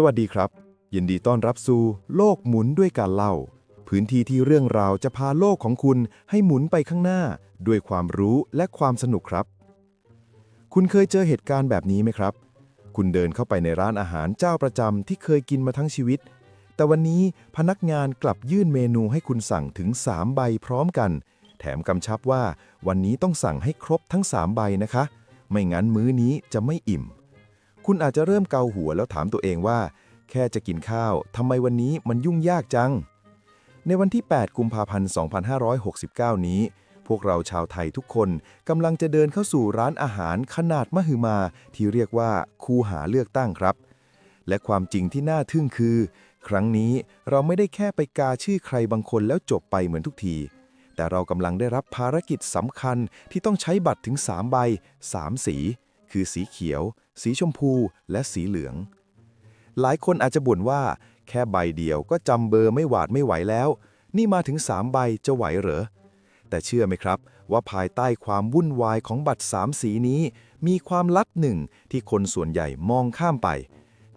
สวัสดีครับ ยินดีต้อนรับสู่โลกหมุนด้วยการเล่า พื้นที่ที่เรื่องราวจะพาโลกของคุณให้หมุนไปข้างหน้า ด้วยความรู้และความสนุกครับ คุณเคยเจอเหตุการณ์แบบนี้ไหมครับ คุณเดินเข้าไปในร้านอาหารเจ้าประจำที่เคยกินมาทั้งชีวิต แต่วันนี้พนักงานกลับยื่นเมนูให้คุณสั่งถึง 3 ใบพร้อมกัน แถมกำชับว่าวันนี้ต้องสั่งให้ครบทั้ง 3 ใบนะคะ ไม่งั้นมื้อนี้จะไม่อิ่ม คุณอาจจะเริ่มเกาหัวแล้วถามตัวเองว่า แค่จะกินข้าวทำไมวันนี้มันยุ่งยากจัง ในวันที่ 8 กุมภาพันธ์ 2569 นี้ พวกเราชาวไทยทุกคนกำลังจะเดินเข้าสู่ร้านอาหารขนาดมหึมาที่เรียกว่าคูหาเลือกตั้งครับ และความจริงที่น่าทึ่งคือ ครั้งนี้เราไม่ได้แค่ไปกาชื่อใครบางคนแล้วจบไปเหมือนทุกทีแต่เรากำลังได้รับภารกิจสำคัญที่ต้องใช้บัตรถึง 3 ใบ 3 สี คือสีเขียว สีชมพู และสีเหลือง หลายคนอาจจะบ่นว่า แค่ใบเดียวก็จำเบอร์ไม่หวาดไม่ไหวแล้ว นี่มาถึง 3 ใบจะไหวเหรอ แต่เชื่อไหมครับ ว่าภายใต้ความวุ่นวายของบัตร 3 สีนี้ มีความลับหนึ่งที่คนส่วนใหญ่มองข้ามไป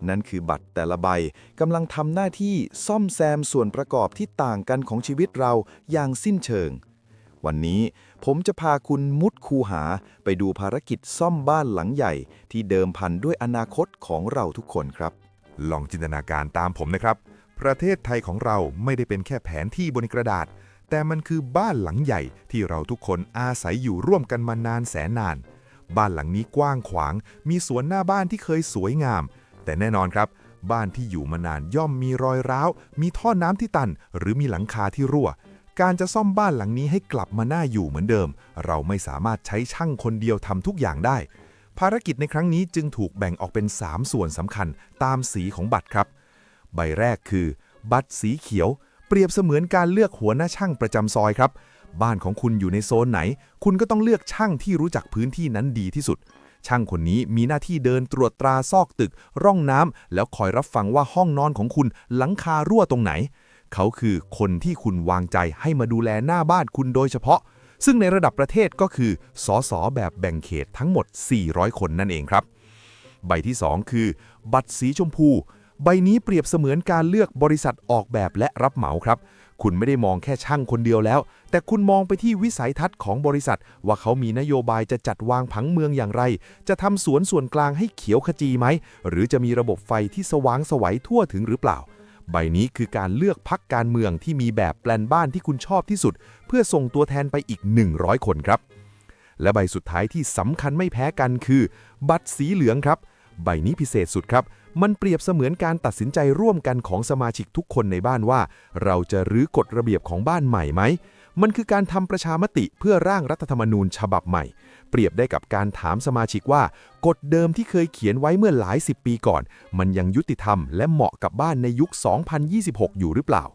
นั่นคือบัตรแต่ละใบกำลังทำหน้าที่ซ่อมแซมส่วนประกอบที่ต่างกันของชีวิตเราอย่างสิ้นเชิง วันนี้ผมจะพาคุณมุดคูหาไปดูภารกิจซ่อมบ้านหลังใหญ่ ที่เดิมพันด้วยอนาคตของเราทุกคนครับ ลองจินตนาการตามผมนะครับ ประเทศไทยของเราไม่ได้เป็นแค่แผนที่บนกระดาษ แต่มันคือบ้านหลังใหญ่ที่เราทุกคนอาศัยอยู่ร่วมกันมานานแสนนาน บ้านหลังนี้กว้างขวาง มีสวนหน้าบ้านที่เคยสวยงาม แต่แน่นอนครับบ้านที่อยู่มานานย่อมมีรอยร้าว มีท่อน้ำที่ตัน หรือมีหลังคาที่รั่ว การจะซ่อมบ้านหลังนี้ให้กลับมาน่าอยู่เหมือนเดิม เราไม่สามารถใช้ช่างคนเดียวทำทุกอย่างได้ ภารกิจในครั้งนี้จึงถูกแบ่งออกเป็น 3 ส่วนสำคัญตามสีของบัตรครับ ใบแรกคือ บัตรสีเขียว เปรียบเสมือนการเลือกหัวหน้าช่างประจำซอยครับ บ้านของคุณอยู่ในโซนไหน คุณก็ต้องเลือกช่างที่รู้จักพื้นที่นั้นดีที่สุด ช่างคนนี้มีหน้าที่เดินตรวจตราซอกตึก ร่องน้ำแล้วคอยรับฟังว่าห้องนอนของคุณหลังคารั่วตรงไหน เขาคือคนที่คุณวางใจให้มาดูแลหน้าบ้านคุณโดยเฉพาะ ซึ่งในระดับประเทศก็คือสอสอแบบแบ่งเขตทั้งหมด 400 คนนั่นเองครับ ใบที่ 2 คือ บัตรสีชมพู ใบนี้เปรียบเสมือนการเลือกบริษัทออกแบบและรับเหมาครับ คุณไม่ได้มองแค่ช่างคนเดียวแล้ว แต่คุณมองไปที่วิสัยทัศน์ของบริษัท ว่าเขามีนโยบายจะจัดวางผังเมืองอย่างไร จะทำสวนส่วนกลางให้เขียวขจีไหม หรือจะมีระบบไฟที่สว่างสวัยทั่วถึงหรือเปล่า ใบนี้คือการเลือกพักการเมืองที่มีแบบแปลนบ้านที่คุณชอบที่สุด เพื่อส่งตัวแทนไปอีก 100 คนครับ และใบสุดท้ายที่สำคัญไม่แพ้กันคือ บัตรสีเหลืองครับ ใบนี้พิเศษสุดครับ มันเปรียบเสมือนการตัดสินใจร่วมกันของสมาชิกทุกคนในบ้านว่า เราจะรื้อกฎระเบียบของบ้านใหม่ไหม มันคือการทำประชามติเพื่อร่างรัฐธรรมนูญฉบับใหม่ เปรียบได้กับการถามสมาชิกว่า กฎเดิมที่เคยเขียนไว้เมื่อหลายสิบปีก่อน มันยังยุติธรรมและเหมาะกับบ้านในยุค 2026 อยู่หรือเปล่า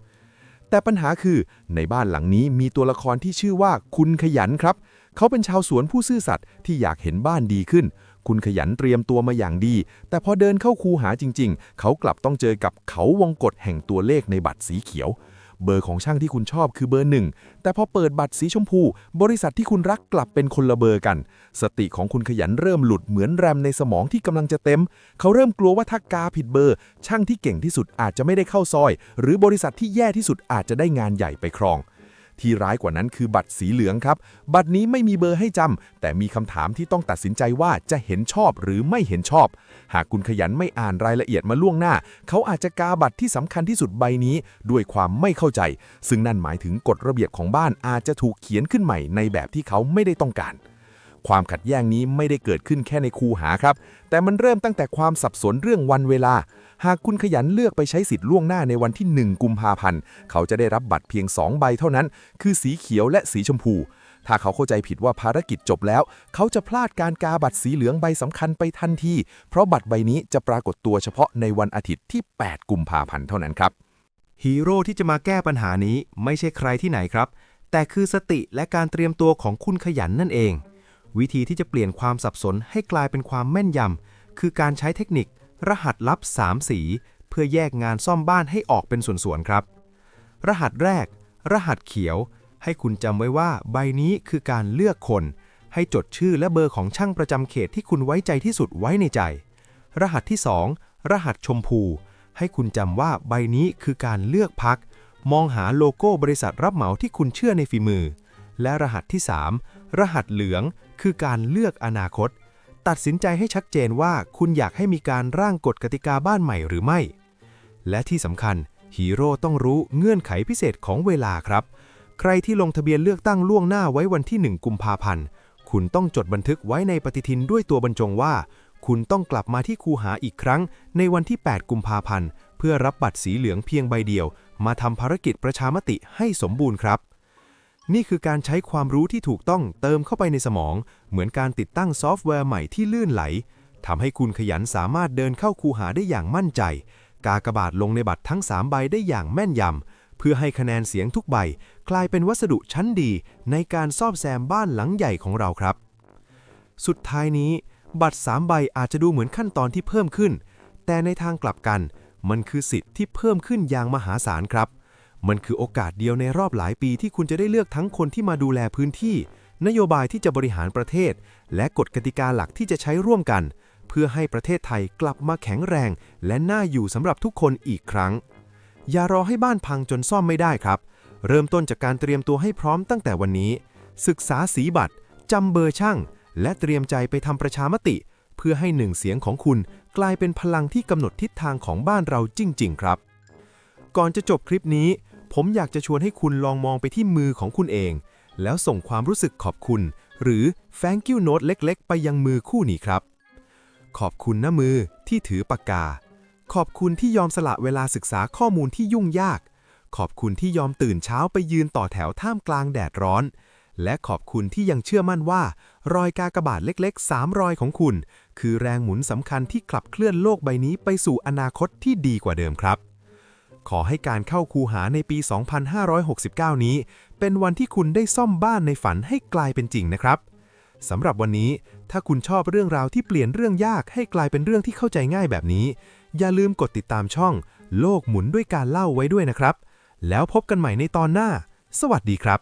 แต่ปัญหาคือในบ้านหลังนี้มีตัวละครที่ชื่อว่าคุณขยันครับ เขาเป็นชาวสวนผู้ซื่อสัตย์ที่อยากเห็นบ้านดีขึ้น คุณขยันเตรียมตัวมาอย่างดี แต่พอเดินเข้าคูหาจริง ๆ เขากลับต้องเจอกับเขาวงกฏแห่งตัวเลขในบัตรสีเขียว เบอร์ของช่างที่คุณชอบคือเบอร์หนึ่งแต่พอเปิดบัตรสีชมพู บริษัทที่คุณรักกลับเป็นคนละเบอร์กัน สติของคุณขยันเริ่มหลุดเหมือนแรมในสมองที่กำลังจะเต็ม เขาเริ่มกลัวว่าถ้ากาผิดเบอร์ ช่างที่เก่งที่สุดอาจจะไม่ได้เข้าซอย หรือบริษัทที่แย่ที่สุดอาจจะได้งานใหญ่ไปครอง ที่ร้ายกว่านั้นคือบัตรสีเหลืองครับ บัตรนี้ไม่มีเบอร์ให้จำ แต่มีคำถามที่ต้องตัดสินใจว่าจะเห็นชอบหรือไม่เห็นชอบ หากคุณขยันไม่อ่านรายละเอียดมาล่วงหน้า เขาอาจจะกาบัตรที่สำคัญที่สุดใบนี้ ด้วยความไม่เข้าใจ ซึ่งนั่นหมายถึงกฎระเบียบของบ้านอาจจะถูกเขียนขึ้นใหม่ในแบบที่เขาไม่ได้ต้องการ ความขัดแย้งนี้ไม่ได้เกิดขึ้นแค่ในคูหาครับ แต่มันเริ่มตั้งแต่ความสับสนเรื่องวันเวลา หากคุณขยันเลือกไปใช้สิทธิ์ล่วงหน้าในวันที่ 1 กุมภาพันธ์ เขาจะได้รับบัตรเพียง 2 ใบเท่านั้น คือสีเขียวและสีชมพู ถ้าเขาเข้าใจผิดว่าภารกิจจบแล้ว เขาจะพลาดการกาบัตรสีเหลืองใบสำคัญไปทันที เพราะบัตรใบนี้จะปรากฏตัวเฉพาะในวันอาทิตย์ที่ 8 กุมภาพันธ์เท่านั้นครับ ฮีโร่ที่จะมาแก้ปัญหานี้ไม่ใช่ใครที่ไหนครับ แต่คือสติและการเตรียมตัวของคุณขยันนั่นเอง วิธีที่จะเปลี่ยนความสับสนให้กลายเป็นความแม่นยำ คือการใช้เทคนิค รหัสลับ 3 สี เพื่อแยกงานซ่อมบ้านให้ออกเป็นส่วนๆครับ รหัสแรก รหัสเขียว ให้คุณจำไว้ว่าใบนี้คือการเลือกคน ให้จดชื่อและเบอร์ของช่างประจำเขตที่คุณไว้ใจที่สุดไว้ในใจ รหัสที่ 2 รหัสชมพู ให้คุณจำว่าใบนี้คือการเลือกพัก มองหาโลโก้บริษัทรับเหมาที่คุณเชื่อในฝีมือ และรหัสที่ 3 รหัสเหลือง คือการเลือกอนาคต ตัดสินใจให้ชัดเจนว่าคุณอยากให้มีการร่างกฎกติกาบ้านใหม่หรือไม่ และที่สำคัญฮีโร่ต้องรู้เงื่อนไขพิเศษของเวลาครับ ใครที่ลงทะเบียนเลือกตั้งล่วงหน้าไว้วันที่ 1 กุมภาพันธ์ คุณต้องจดบันทึกไว้ในปฏิทินด้วยตัวบรรจงว่า คุณต้องกลับมาที่คูหาอีกครั้ง ในวันที่ 8 กุมภาพันธ์ เพื่อรับบัตรสีเหลืองเพียงใบเดียว มาทำภารกิจประชามติให้สมบูรณ์ครับ นี่คือการใช้ความรู้ที่ถูกต้องเติมเข้าไปในสมอง เหมือนการติดตั้งซอฟต์แวร์ใหม่ที่ลื่นไหลทำให้คุณขยันสามารถเดินเข้าคูหาได้อย่างมั่นใจ กากบาทลงในบัตรทั้ง 3 ใบได้อย่างแม่นยำ เพื่อให้คะแนนเสียงทุกใบ กลายเป็นวัสดุชั้นดี ในการซ่อมแซมบ้านหลังใหญ่ของเราครับ สุดท้ายนี้ บัตร 3 ใบอาจจะดูเหมือนขั้นตอนที่เพิ่มขึ้น แต่ในทางกลับกัน มันคือสิทธิ์ที่เพิ่มขึ้นอย่างมหาศาลครับ มันคือโอกาสเดียวในรอบหลายปีที่คุณจะได้เลือกทั้งคนที่มาดูแลพื้นที่ นโยบายที่จะบริหารประเทศ และกฎกติกาหลักที่จะใช้ร่วมกัน เพื่อให้ประเทศไทยกลับมาแข็งแรง และน่าอยู่สำหรับทุกคนอีกครั้ง อย่ารอให้บ้านพังจนซ่อมไม่ได้ครับ เริ่มต้นจากการเตรียมตัวให้พร้อมตั้งแต่วันนี้ ศึกษาสีบัตรจำเบอร์ช่างและเตรียมใจไปทำประชามติ เพื่อให้หนึ่งเสียงของคุณกลายเป็นพลังที่กำหนดทิศทางของบ้านเราจริง ๆ ครับ ก่อนจะจบคลิปนี้ ผมอยากจะชวนให้คุณลองมองไปที่มือของคุณเอง แล้วส่งความรู้สึกขอบคุณ หรือ thank you note เล็กๆ ไปยังมือคู่นี้ครับ ขอบคุณนะมือที่ถือปากกา ขอบคุณที่ยอมสละเวลาศึกษาข้อมูลที่ยุ่งยาก ขอบคุณที่ยอมตื่นเช้าไปยืนต่อแถวท่ามกลางแดดร้อน และขอบคุณที่ยังเชื่อมั่นว่า รอยกากบาทเล็กๆ3รอยของคุณ คือแรงหมุนสำคัญที่ขับเคลื่อนโลกใบนี้ไปสู่อนาคตที่ดีกว่าเดิมครับ ขอให้การเข้าคูหาในปี 2569 นี้ เป็นวันที่คุณได้ซ่อมบ้านในฝันให้กลายเป็นจริงนะครับสำหรับวันนี้ ถ้าคุณชอบเรื่องราวที่เปลี่ยนเรื่องยากให้กลายเป็นเรื่องที่เข้าใจง่ายแบบนี้ อย่าลืมกดติดตามช่อง โลกหมุนด้วยการเล่าไว้ด้วยนะครับ แล้วพบกันใหม่ในตอนหน้า สวัสดีครับ